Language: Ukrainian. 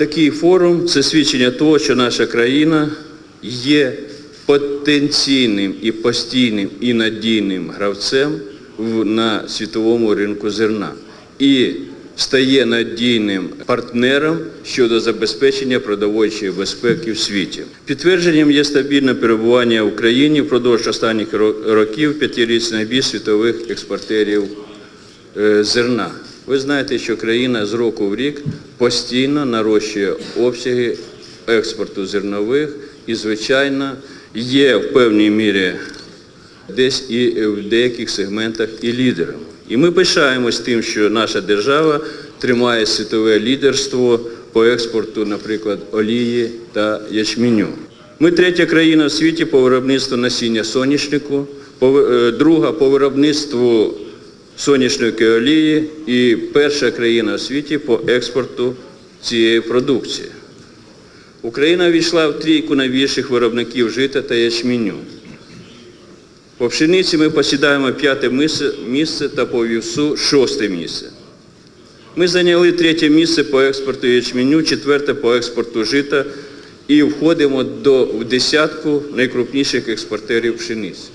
Такий форум це свідчення того, що наша країна є потенційним і постійним і надійним гравцем на світовому ринку зерна і стає надійним партнером щодо забезпечення продовольчої безпеки в світі. Підтвердженням є стабільне перебування в Україні впродовж останніх років п'ятирічний найбільш світових експортерів е, зерна. Ви знаєте, що країна з року в рік постійно нарощує обсяги експорту зернових і, звичайно, є в певній мірі десь і в деяких сегментах і лідером. І ми пишаємось тим, що наша держава тримає світове лідерство по експорту, наприклад, олії та ячменю. Ми третя країна в світі по виробництву насіння соняшнику, е, друга по виробництву соняшникової олії і перша країна в світі по експорту цієї продукції. Україна війшла в трійку найбільших виробників жита та ячменю. По пшениці ми посідаємо п'яте місце, та по вівсу шосте місце. Ми зайняли третє місце по експорту ячменю, четверте по експорту жита і входимо до, десятку найкрупніших експортерів пшениці.